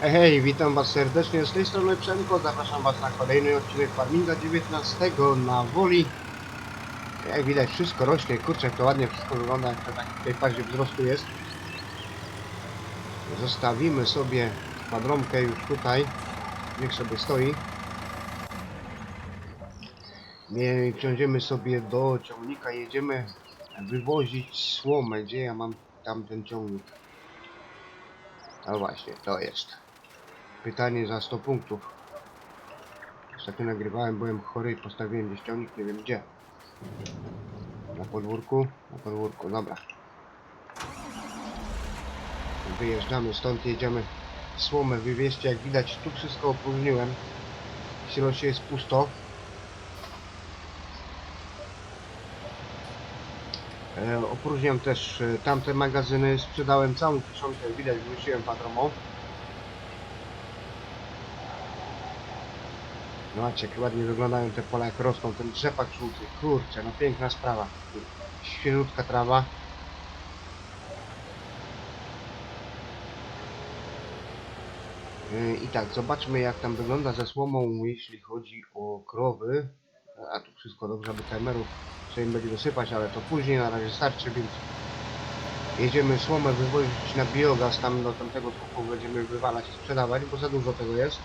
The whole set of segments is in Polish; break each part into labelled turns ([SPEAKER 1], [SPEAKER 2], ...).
[SPEAKER 1] Hej, witam was serdecznie, z tej strony Przemko, zapraszam was na kolejny odcinek Farminga 19 na Woli. Jak widać wszystko rośnie, kurczę jak to ładnie wszystko wygląda, jak to tak w tej fazie wzrostu jest. Zostawimy sobie padromkę już tutaj, niech sobie stoi. Nie wsiądziemy sobie do ciągnika, jedziemy wywozić słomę, gdzie ja mam tamten ciągnik. No właśnie, to jest. Pytanie za 100 punktów. Ostatnio nagrywałem, byłem chory i postawiłem gdzieś ciągnik, nie wiem gdzie. Na podwórku? Na podwórku, dobra. Wyjeżdżamy stąd, jedziemy słomę wywieźcie. Jak widać, tu wszystko opróżniłem. W silosie jest pusto. E, opróżniam też e, tamte magazyny, sprzedałem całą kiszonkę, jak widać, wróciłem patromą. Zobaczcie, jak ładnie wyglądają te pola, jak rosną, ten drzepak żółty, kurczę, no piękna sprawa. Świeżutka trawa. Yy, I tak, zobaczmy jak tam wygląda ze słomą, jeśli chodzi o krowy. A tu wszystko dobrze, aby kamerów co im będzie dosypać, ale to później, na razie starczy, więc jedziemy słomę wywozić na biogaz, tam do tamtego skupu będziemy wywalać i sprzedawać, bo za dużo tego jest.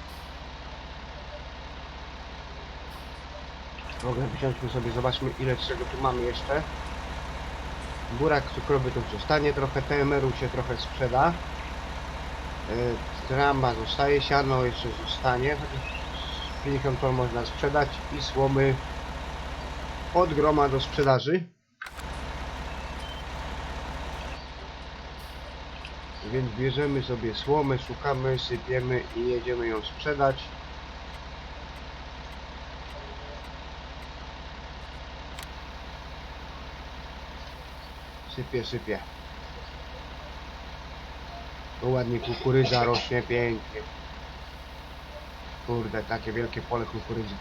[SPEAKER 1] W ogóle wysiądźmy sobie, zobaczmy ile czego tu mamy jeszcze. Burak cukrowy to zostanie trochę, TMR-u się trochę sprzeda. Yy, Tramba zostaje, siano jeszcze zostanie, chociaż 50 ton można sprzedać i słomy od groma do sprzedaży. Więc bierzemy sobie słomę, szukamy, sypiemy i jedziemy ją sprzedać. Sypie, sypie. Tu ładnie kukurydza rośnie pięknie. Kurde, takie wielkie pole kukurydzy.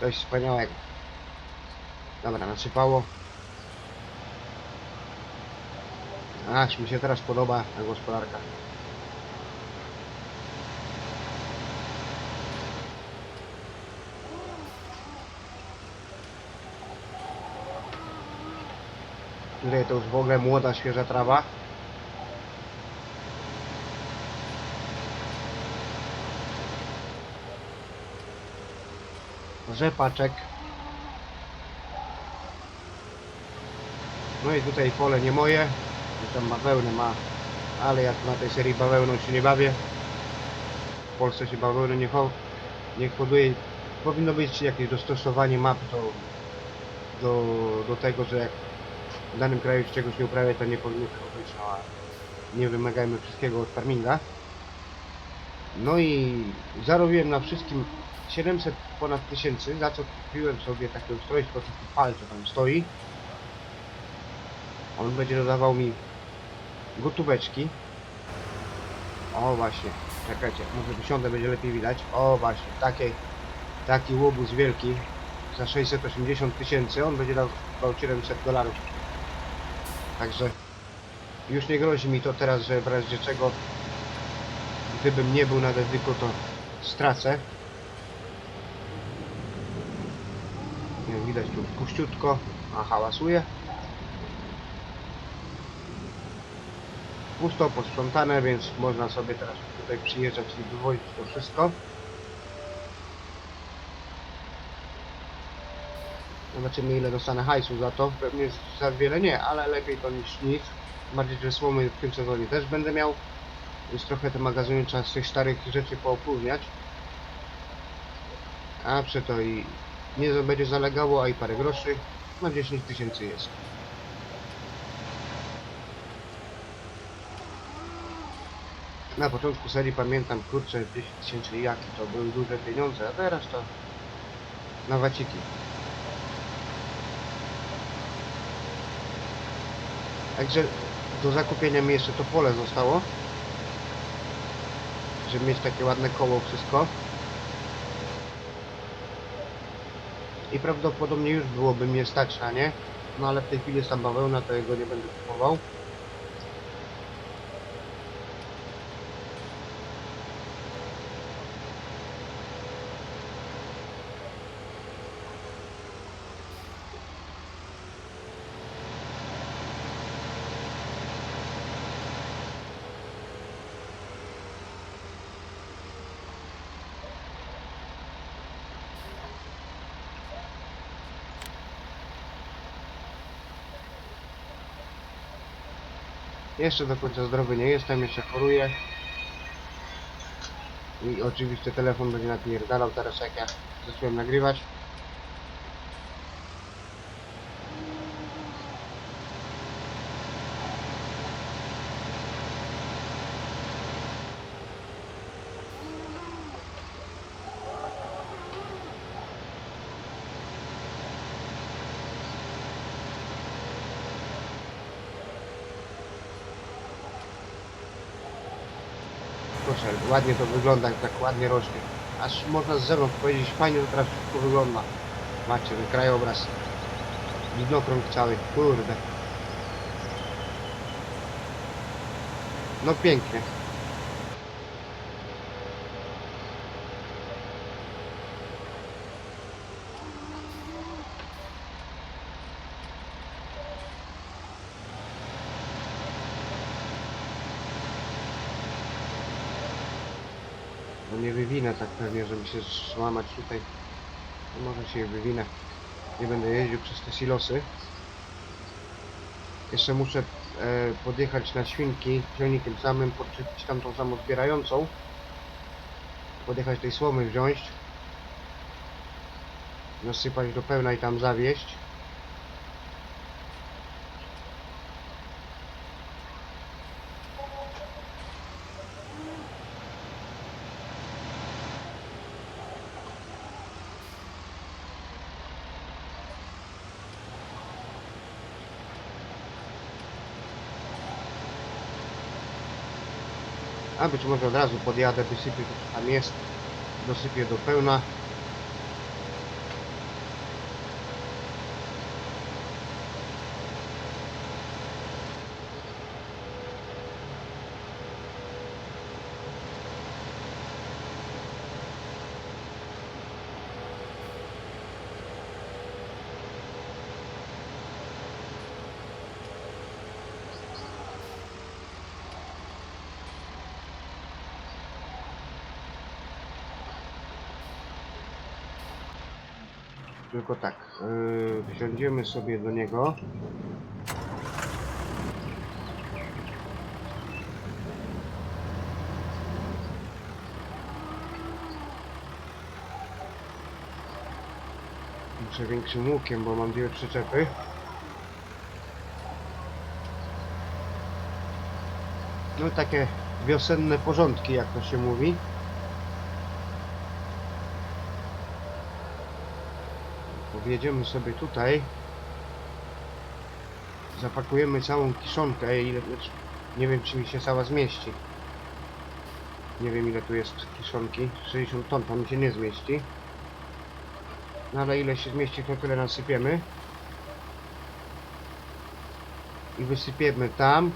[SPEAKER 1] Coś wspaniałego. Dobra, nasypało. Aż mi się teraz podoba ta gospodarka. Tutaj to już w ogóle młoda, świeża trawa. Rzepaczek. No i tutaj pole nie moje. Tam bawełnę ma. Ale jak na tej serii bawełną się nie bawię. W Polsce się bawełny nie, ho nie hoduje. Powinno być jakieś dostosowanie map do, do, do tego, że jak w danym kraju się czegoś nie uprawia, to nie powinno tego być. No, nie wymagajmy wszystkiego od farminga. No i zarobiłem na wszystkim 700 ponad tysięcy, za co kupiłem sobie takie ustrojstwo typu PAL, co tam stoi. On będzie dodawał mi gotóweczki. O właśnie, czekajcie, może wysiądę, będzie lepiej widać. O właśnie, taki, taki łobuz wielki za 680 tysięcy, on będzie dał 700 dolarów. Także już nie grozi mi to teraz, że w razie czego gdybym nie był na dedyku, to stracę. Jak widać tu puściutko, a hałasuje. Pusto, posprzątane, więc można sobie teraz tutaj przyjeżdżać i wywozić to wszystko. Zobaczymy ile dostanę hajsu za to. Pewnie za wiele nie, ale lepiej to niż nic. Bardziej, że słomy w tym sezonie też będę miał. Więc trochę te magazyny trzeba z tych starych rzeczy poopróżniać. A przy to i nie będzie zalegało, a i parę groszy. Na 10 tysięcy jest. Na początku serii pamiętam, kurczę, 10 tysięcy jaki to były duże pieniądze, a teraz to na waciki. Także do zakupienia mi jeszcze to pole zostało. Żeby mieć takie ładne koło wszystko. I prawdopodobnie już byłoby mnie stać na nie. No ale w tej chwili tam bawełna, to jego nie będę kupował. Jeszcze do końca zdrowy nie jestem, jeszcze choruję. I oczywiście telefon będzie napierdalał teraz jak ja zacząłem nagrywać. Ładnie to wygląda, jak tak ładnie rośnie. Aż można z zewnątrz powiedzieć, fajnie to teraz wszystko wygląda. Macie ten krajobraz. Widnokrąg cały, kurde. No pięknie. No nie wywinę tak pewnie, żeby się złamać tutaj. No może się wywinę. Nie będę jeździł przez te silosy. Jeszcze muszę e, podjechać na świnki ciągnikiem samym, podczepić tamtą samą zbierającą. Podjechać tej słomy wziąć. Nasypać do pełna i tam zawieść. A być może od razu podjadę, wysypię tam jest. Dosypię do pełna. Tylko tak, yy, wsiądziemy sobie do niego. Muszę większym łukiem, bo mam dwie przyczepy. No takie wiosenne porządki, jak to się mówi. Wjedziemy sobie tutaj. Zapakujemy całą kiszonkę, ile, znaczy, nie wiem czy mi się cała zmieści. Nie wiem ile tu jest kiszonki, 60 ton, to mi się nie zmieści. No ale ile się zmieści, to tyle nasypiemy. I wysypiemy tam.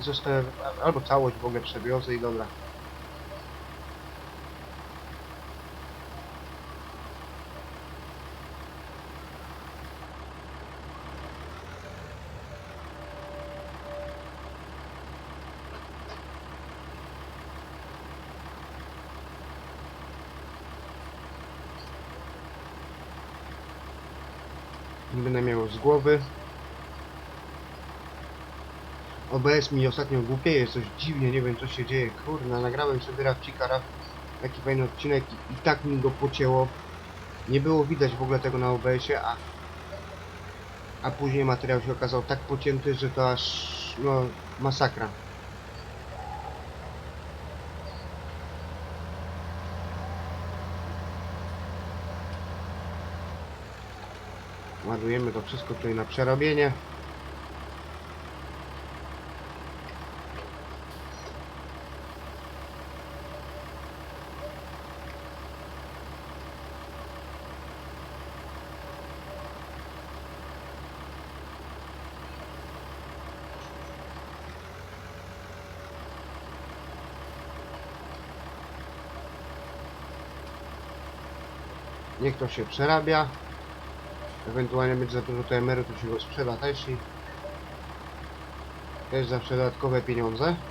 [SPEAKER 1] I zostawię, albo całość w ogóle przewiozę i dobra. Nie będę miał z głowy. OBS mi ostatnio głupieje, coś dziwnie, nie wiem co się dzieje. Kurna, nagrałem sobie Rawcikara, taki fajny odcinek i, i tak mi go pocięło. Nie było widać w ogóle tego na OBS-ie, a, a później materiał się okazał tak pocięty, że to aż, no, masakra. Ładujemy to wszystko tutaj na przerobienie. Niech to się przerabia. Ewentualnie będzie za dużo to się go sprzeda też i też zawsze dodatkowe pieniądze.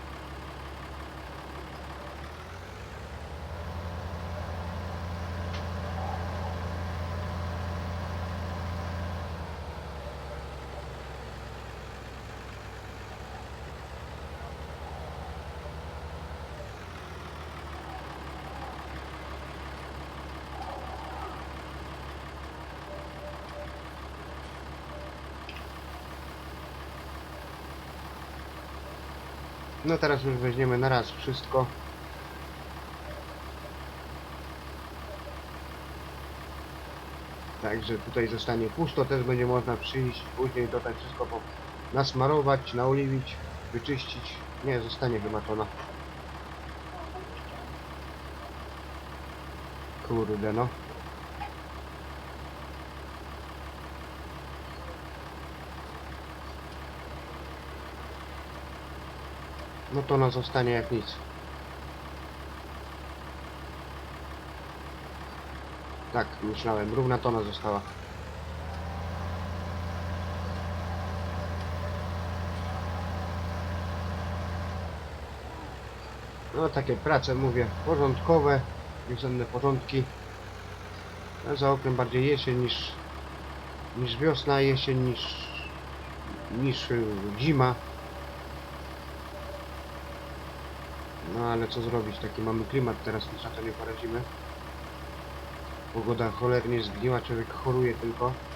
[SPEAKER 1] No teraz już weźmiemy na raz wszystko. Także tutaj zostanie pusto, też będzie można przyjść, później tak wszystko po nasmarować, naoliwić, wyczyścić. Nie, zostanie chyba tona. Kurde no. No to ona zostanie jak nic. Tak, myślałem. Równa tona została. No takie prace, mówię, porządkowe, wiosenne porządki. A za oknem bardziej jesień niż, niż wiosna, jesień niż, niż y, zima. No ale co zrobić, taki mamy klimat teraz, nic na to nie poradzimy. Pogoda cholernie zgniła, człowiek choruje tylko.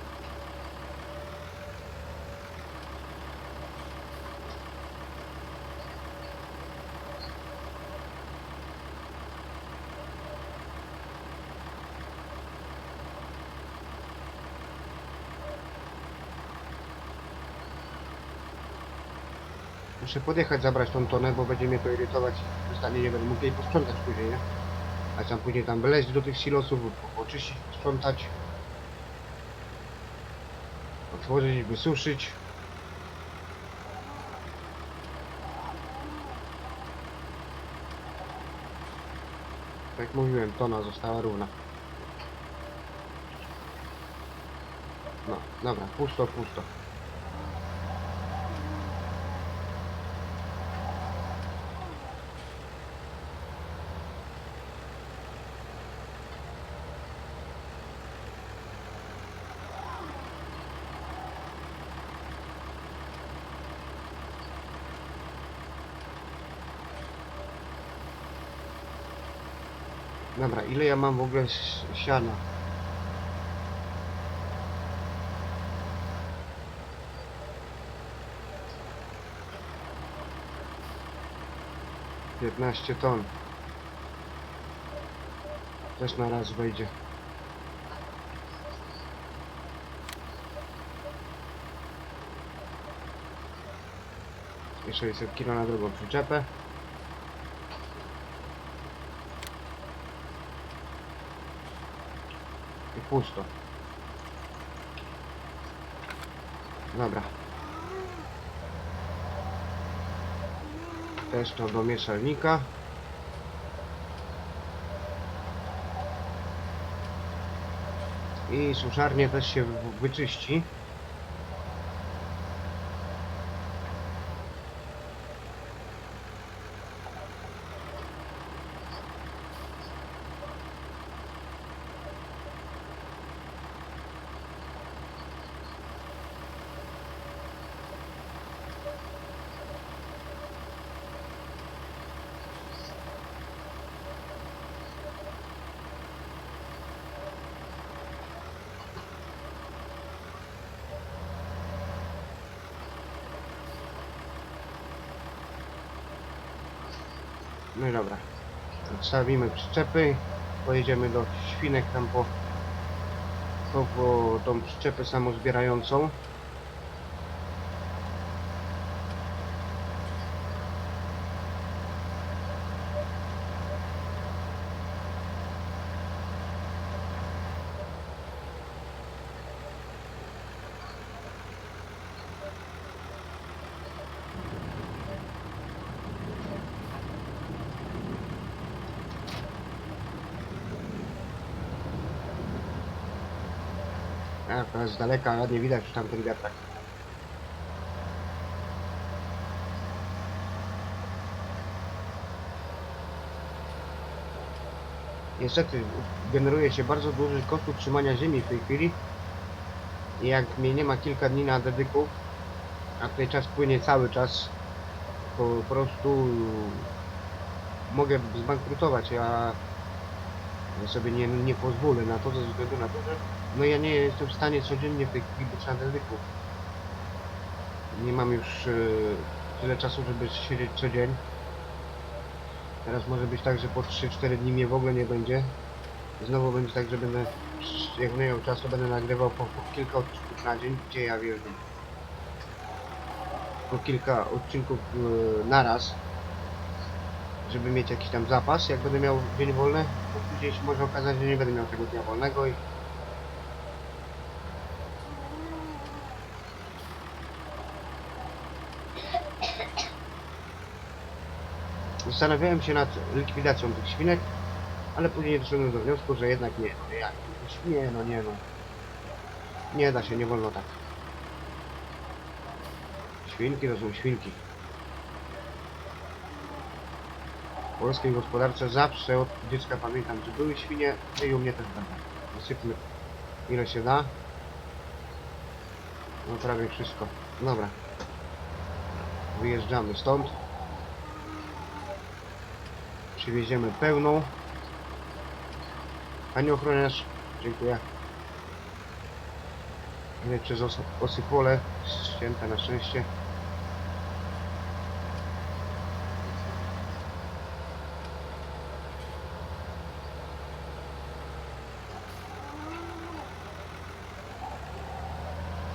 [SPEAKER 1] Muszę podjechać, zabrać tą tonę, bo będzie mnie to irytować. Zostanie nie będę mógł jej posprzątać później, nie? A tam później tam wleźć do tych silosów, oczyścić, posprzątać. Otworzyć, wysuszyć. Tak jak mówiłem, tona została równa. No, dobra, pusto, pusto. Dobra, ile ja mam w ogóle siana? Piętnaście ton. Też na raz wejdzie. I 600 kg na drugą przyczepę. Pusto. Dobra. Też to do mieszalnika. I suszarnię też się wyczyści. No i dobra. Odstawimy przyczepy. Pojedziemy do świnek tam po, po, po tą przyczepę samozbierającą. Teraz z daleka ładnie widać już tamten wiatrak. Niestety generuje się bardzo duży koszt utrzymania ziemi w tej chwili. I jak mnie nie ma kilka dni na dedyku, a tutaj czas płynie cały czas, po prostu mogę zbankrutować, a ja sobie nie, nie pozwolę na to ze względu na to, że no ja nie jestem w stanie codziennie w tej chwili być. Nie mam już e, tyle czasu, żeby siedzieć co dzień. Teraz może być tak, że po 3-4 dni mnie w ogóle nie będzie. Znowu będzie tak, że będę, jak miał czas, to będę nagrywał po, po kilka odcinków na dzień, gdzie ja wjeżdżam. Po kilka odcinków yy, naraz, żeby mieć jakiś tam zapas. Jak będę miał dzień wolny, to później się może okazać, że nie będę miał tego dnia wolnego i Zastanawiałem się nad likwidacją tych świnek, ale później doszedłem do wniosku, że jednak nie, no jak, nie, no nie no. Nie da się, nie wolno tak. Świnki to są świnki. W polskiej gospodarce zawsze od dziecka pamiętam, że były świnie, no i u mnie też będą. Wysypmy ile się da. No prawie wszystko. Dobra. Wyjeżdżamy stąd. Przywieziemy pełną. Pani ochroniarz, dziękuję. Nie przez os osypole, ścięte na szczęście.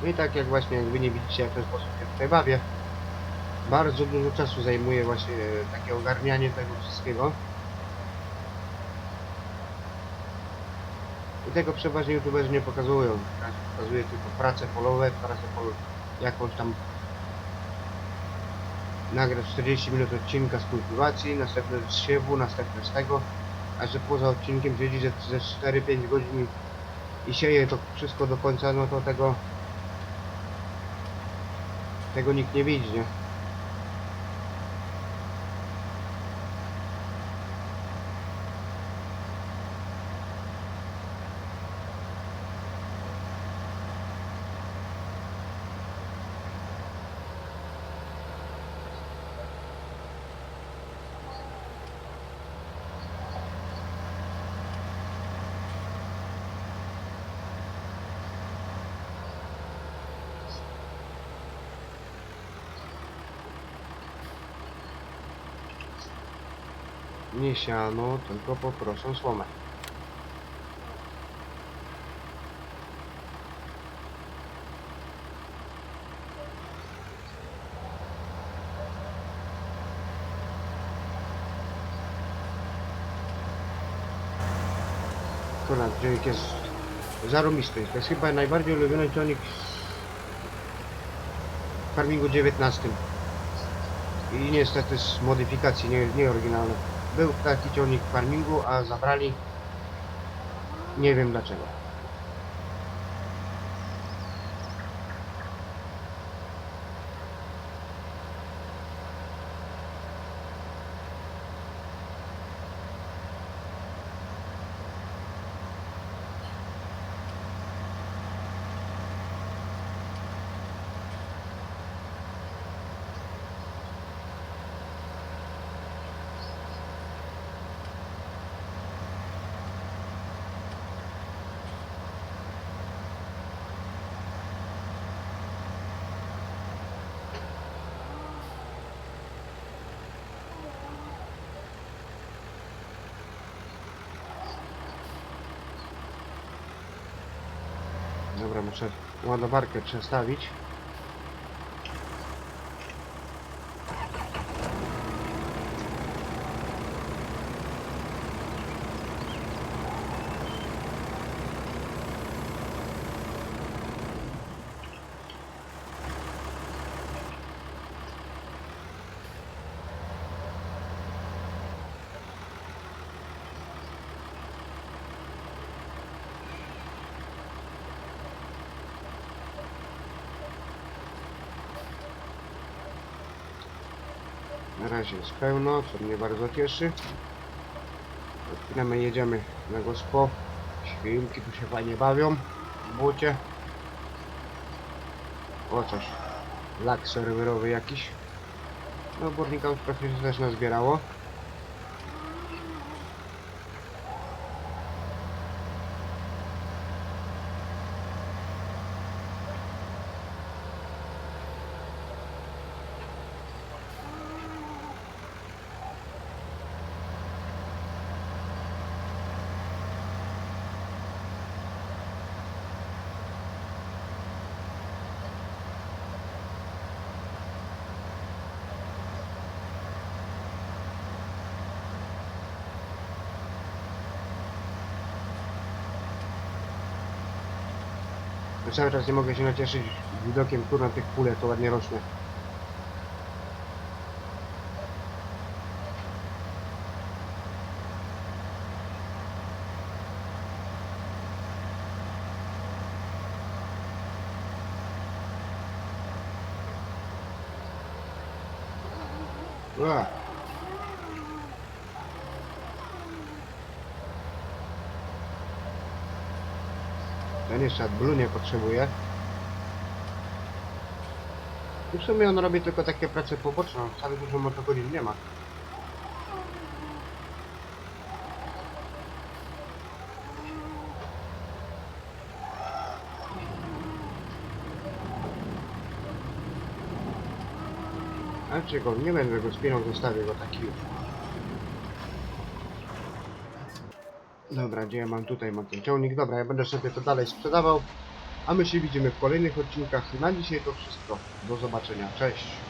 [SPEAKER 1] I tak jak właśnie, jak wy nie widzicie, jak ten sposób się tutaj bawię. Bardzo dużo czasu zajmuje właśnie e, takie ogarnianie tego wszystkiego. I tego przeważnie youtuberzy nie pokazują. Raczej Pokazuje tylko prace polowe, prace pol jakąś tam nagrać 40 minut odcinka z kultywacji, następne z siewu, następne z tego, a że poza odcinkiem siedzi ze 4-5 godzin i sieje to wszystko do końca, no to tego tego nikt nie widzi, nie? Nie siano, tylko poproszę słomę. Akurat dźwięk jest zaromisty. To jest chyba najbardziej ulubiony ciągnik w farmingu 19. I niestety z modyfikacji, nie, nie. Był taki ciągnik w farmingu, a zabrali. Nie wiem dlaczego. Dobra, muszę ładowarkę przestawić. Na razie jest pełno, co mnie bardzo cieszy. Odpinamy, jedziemy na gospo. Świnki tu się fajnie bawią w błocie. O coś. Lak serwerowy jakiś. No bornika już się też nazbierało. Ja cały czas nie mogę się nacieszyć widokiem kurna tych pól, to ładnie rośnie. Ua. Ten jeszcze AdBlue nie potrzebuje. I w sumie on robi tylko takie prace poboczne, on wcale dużo motogodzin nie ma. A czy go nie będę go spinał, zostawię go taki już. Dobra, gdzie ja mam tutaj mam ten ciągnik? Dobra, ja będę sobie to dalej sprzedawał. A my się widzimy w kolejnych odcinkach. Na dzisiaj to wszystko. Do zobaczenia. Cześć.